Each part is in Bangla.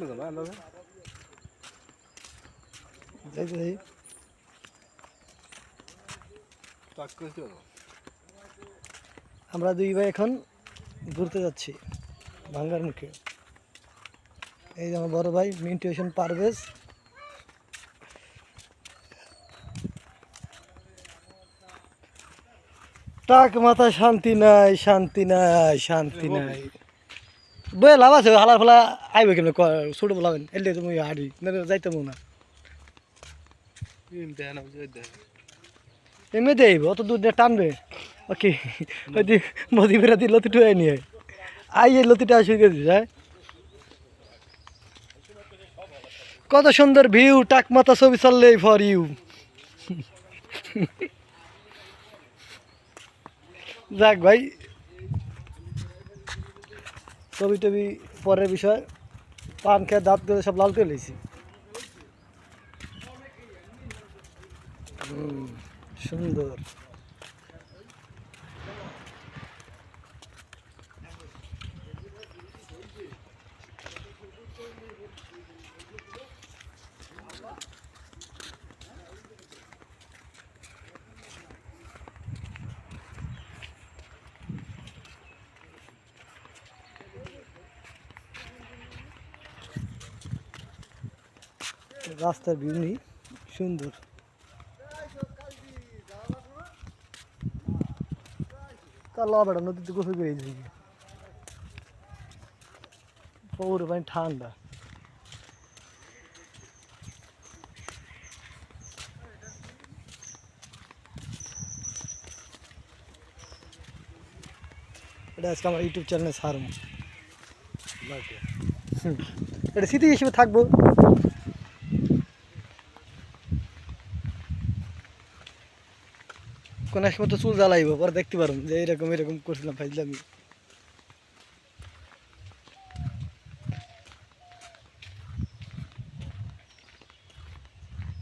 আন্দাজে? যাই যাই আমরা দুই ভাই এখন ঘুরতে যাচ্ছি ভাঙ্গার মুখে। এই যে আমার বড় ভাই মিন্টুয়েশন পারভেজ। টাক মাথা শান্তি নাই শান্তি নাই শান্তি নাই। বই লাভ আছে হালার ফেলা আইবে কেমন? ছোট বলাবেন এলে তুমি হাড়ি না যাইতে না। ইন দেন আমি যাই দেন এমনি দেব অত দূর দিয়ে টানবে। ওকে ওই দি মোদি বেড়াতি লতি টুয়ে নিয়ে আই এই লতিটা আসে গেছি হ্যাঁ কত সুন্দর ভিউ টাক টাকমাতা ছবি চললে ফর ইউ যাক ভাই ছবি টবি পরের বিষয়। পান খেয়ে দাঁত করে সব লাল করে লেছি সুন্দর। রাস্তার ভিউ নেই সুন্দর। কালো বেড়া নদীতে গোসল করে যাই পৌর পানি ঠান্ডা। এটা আজকে আমার ইউটিউব চ্যানেলে ছাড়ব এটা স্মৃতি হিসেবে থাকব। কোন এক সময় তো চুল জ্বালাইব, পরে দেখতে পারো যে এরকম এরকম করছিলাম, ফাইজলামি।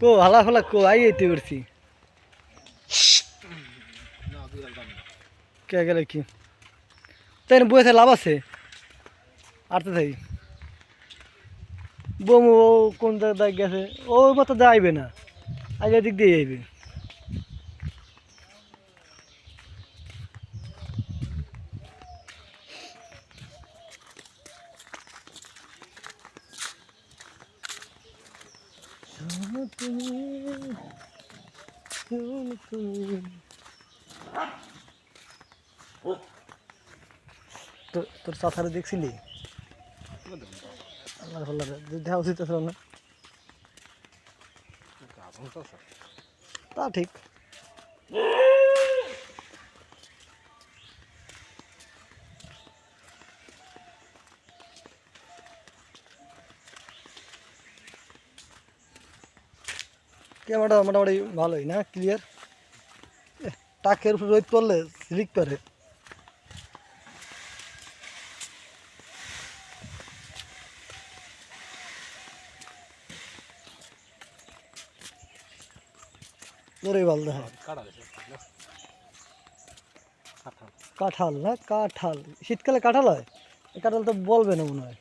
কো, হালা ফালা কো, আই আইতে করছি কে গেলে কি? তাই বইতে লাভ আছে? আর তো তাই বমু কোন জায়গায় গেছে? ও মতো যাইবে না, আগে দিক দিয়ে যাইবে শোনো তুমি, শোনো তুমি। তোর চাথারে দেখছিলি? আমার উচিত ছিল না। তা ঠিক। ক্যামেরাটা মোটামুটি ভালোই, না? ক্লিয়ার টাকের উপর রোদ পড়লে স্লিক করে কাঁঠাল, না? কাঁঠাল। শীতকালে কাঁঠাল হয়? কাঁঠাল তো বলবে না মনে হয়।